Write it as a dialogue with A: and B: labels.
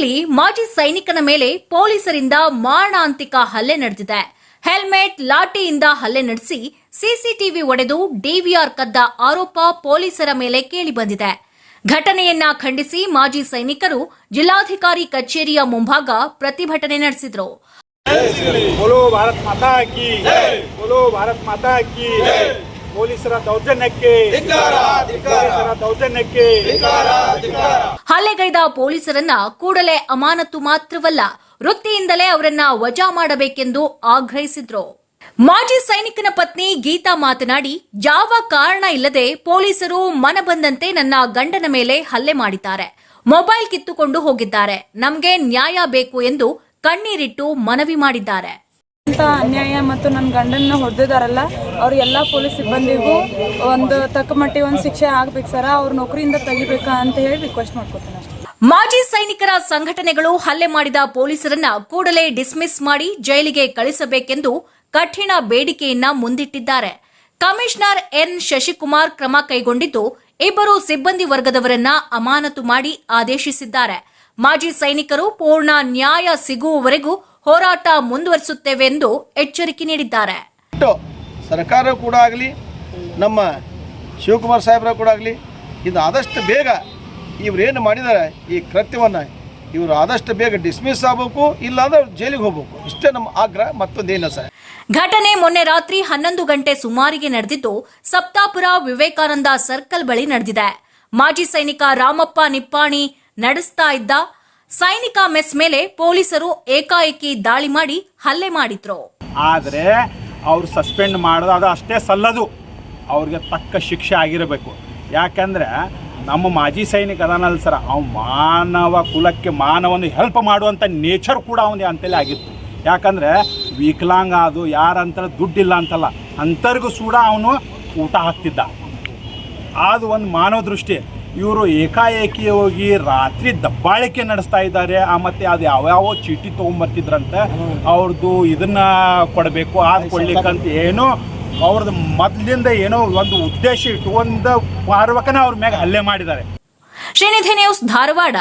A: ಜಿಲ್ಲೆಯಲ್ಲಿ ಮಾಜಿ ಸೈನಿಕನ ಮೇಲೆ ಪೊಲೀಸರಿಂದ ಮಾರಣಾಂತಿಕ ಹಲ್ಲೆ ನಡೆದಿದೆ. ಹೆಲ್ಮೆಟ್, ಲಾಠಿಯಿಂದ ಹಲ್ಲೆ ನಡೆಸಿ ಸಿಸಿಟಿವಿ ಒಡೆದು ಡಿವಿಆರ್ ಕದ್ದ ಆರೋಪ ಪೊಲೀಸರ ಮೇಲೆ ಕೇಳಿಬಂದಿದೆ ಘಟನೆಯನ್ನ ಖಂಡಿಸಿ ಮಾಜಿ ಸೈನಿಕರು ಜಿಲ್ಲಾಧಿಕಾರಿ ಕಚೇರಿಯ ಮುಂಭಾಗ ಪ್ರತಿಭಟನೆ ನಡೆಸಿದರು.
B: ಭಾರತ್ ಮಾತಾ ಕಿ ಭಾರತ್ ಮಾತಾ ಕಿ ಪೊಲೀಸರ ದೌರ್ಜನ್ಯಕ್ಕೆ ಪೊಲೀಸರ ದೌರ್ಜನ್ಯಕ್ಕೆ
A: ಹಲ್ಲೆಗೈದ ಪೊಲೀಸರನ್ನ ಕೂಡಲೇ ಅಮಾನತು ಮಾತ್ರವಲ್ಲ ವೃತ್ತಿಯಿಂದಲೇ ಅವರನ್ನ ವಜಾ ಮಾಡಬೇಕೆಂದು ಆಗ್ರಹಿಸಿದ್ರು. ಮಾಜಿ ಸೈನಿಕನ ಪತ್ನಿ ಗೀತಾ ಮಾತನಾಡಿ ಯಾವ ಕಾರಣ ಇಲ್ಲದೆ ಪೊಲೀಸರು ಮನಬಂದಂತೆ ನನ್ನ ಗಂಡನ ಮೇಲೆ ಹಲ್ಲೆ ಮಾಡಿದ್ದಾರೆ. ಮೊಬೈಲ್ ಕಿತ್ತುಕೊಂಡು ಹೋಗಿದ್ದಾರೆ. ನಮಗೆ ನ್ಯಾಯ ಬೇಕು ಎಂದು ಕಣ್ಣೀರಿಟ್ಟು ಮನವಿ ಮಾಡಿದ್ದಾರೆ.
C: ಅನ್ಯಾಯ ಮತ್ತು ನನ್ನ ಗಂಡನ್ನ ಹೊಡೆದಿದಾರಲ್ಲ, ಅವ್ರ ಎಲ್ಲ ಪೊಲೀಸ್ ಸಿಬ್ಬಂದಿಗೂ ಒಂದು ತಕ್ಕ ಮಟ್ಟಿಗೆ ಒಂದು ಶಿಕ್ಷೆ ಆಗ್ಬೇಕು ಸರ, ಅವ್ರ ನೌಕರಿಯಿಂದ ತೆಗಿಬೇಕಾ ಅಂತ ಹೇಳಿ ರಿಕ್ವೆಸ್ಟ್ ಮಾಡ್ಕೊತೀನಿ
A: ಮಾಜಿ ಸೈನಿಕರ ಸಂಘಟನೆಗಳು ಹಲ್ಲೆ ಮಾಡಿದ ಪೊಲೀಸರನ್ನ ಕೂಡಲೇ ಡಿಸ್ಮಿಸ್ ಮಾಡಿ ಜೈಲಿಗೆ ಕಳಿಸಬೇಕೆಂದು ಕಠಿಣ ಬೇಡಿಕೆಯನ್ನ ಮುಂದಿಟ್ಟಿದ್ದಾರೆ. ಕಮಿಷನರ್ ಎನ್ ಶಶಿಕುಮಾರ್ ಕ್ರಮ ಕೈಗೊಂಡಿದ್ದು ಇಬ್ಬರು ಸಿಬ್ಬಂದಿ ವರ್ಗದವರನ್ನ ಅಮಾನತು ಮಾಡಿ ಆದೇಶಿಸಿದ್ದಾರೆ. ಮಾಜಿ ಸೈನಿಕರು ಪೂರ್ಣ ನ್ಯಾಯ ಸಿಗುವವರೆಗೂ ಹೋರಾಟ ಮುಂದುವರಿಸುತ್ತೇವೆ ಎಂದು ಎಚ್ಚರಿಕೆ ನೀಡಿದ್ದಾರೆ.
D: ಸರ್ಕಾರ ಕೂಡ ಆಗಲಿ ನಮ್ಮ ಶಿವಕುಮಾರ್ ಸಾಹೇಬ್ರ ಕೂಡ ಆಗಲಿ ಇದು ಆದಷ್ಟು ಬೇಗ ಇವರೇನು ಮಾಡಿದ್ದಾರೆ ಈ ಕೃತ್ಯವನ್ನು ಇವರು ಆದಷ್ಟು ಬೇಗ ಡಿಸ್ಮಿಸ್ ಆಗಬೇಕು ಇಲ್ಲಾಂದ್ರೆ ಜೈಲಿಗೆ ಹೋಗ್ಬೇಕು. ಇಷ್ಟೇ ನಮ್ಮ ಆಗ್ರಹ ಮತ್ತೊಂದೇನು ಸರ್.
A: ಘಟನೆ ಮೊನ್ನೆ ರಾತ್ರಿ ಹನ್ನೊಂದು ಗಂಟೆ ಸುಮಾರಿಗೆ ನಡೆದಿದ್ದು ಸಪ್ತಾಪುರ ವಿವೇಕಾನಂದ ಸರ್ಕಲ್ ಬಳಿ ನಡೆದಿದೆ. ಮಾಜಿ ಸೈನಿಕ ರಾಮಪ್ಪ ನಿಪ್ಪಾಣಿ ನಡೆಸ್ತಾ ಇದ್ದ ಸೈನಿಕ ಮೆಸ್ ಮೇಲೆ ಪೊಲೀಸರು ಏಕಾಏಕಿ ದಾಳಿ ಮಾಡಿ ಹಲ್ಲೆ ಮಾಡಿದ್ರು.
B: ಆದರೆ ಅವ್ರು ಸಸ್ಪೆಂಡ್ ಮಾಡೋದು ಅದು ಅಷ್ಟೇ ಸಲ್ಲದು. ಅವ್ರಿಗೆ ತಕ್ಕ ಶಿಕ್ಷೆ ಆಗಿರಬೇಕು. ಯಾಕಂದ್ರೆ ನಮ್ಮ ಮಾಜಿ ಸೈನಿಕ ಅದಾನಲ್ಲ ಸರ್ ಅವ್ನು ಮಾನವ ಕುಲಕ್ಕೆ ಮಾನವನ ಹೆಲ್ಪ್ ಮಾಡುವಂಥ ನೇಚರ್ ಕೂಡ ಅವನಿಗೆ ಅಂತಲೇ ಆಗಿತ್ತು. ಯಾಕಂದ್ರೆ ವಿಕಲಾಂಗ ಅದು ಯಾರಂತ ದುಡ್ಡಿಲ್ಲ ಅಂತಲ್ಲ ಅಂಥವ್ರಿಗೂ ಕೂಡ ಅವನು ಊಟ ಹಾಕ್ತಿದ್ದ. ಅದು ಒಂದು ಮಾನವ ದೃಷ್ಟಿ. ಇವರು ಏಕಾಏಕಿ ಹೋಗಿ ರಾತ್ರಿ ದಬ್ಬಾಳಿಕೆ ನಡೆಸ್ತಾ ಇದ್ದಾರೆ. ಆ, ಮತ್ತೆ ಅದು ಯಾವ್ಯಾವ ಚೀಟಿ ತೊಗೊಂಬರ್ತಿದ್ರಂತೆ. ಅವ್ರದ್ದು ಇದನ್ನ ಕೊಡಬೇಕು ಅದು ಕೊಡ್ಲಿಕ್ಕಂತ ಏನೋ ಅವ್ರದ್ದು ಮೊದಲಿಂದ ಏನೋ ಒಂದು ಉದ್ದೇಶ ಒಂದು ಪಾರ್ವಕನ ಅವ್ರ ಮ್ಯಾಗ ಹಲ್ಲೆ ಮಾಡಿದ್ದಾರೆ.
A: ಶ್ರೀನಿಧಿ ನ್ಯೂಸ್ ಧಾರವಾಡ.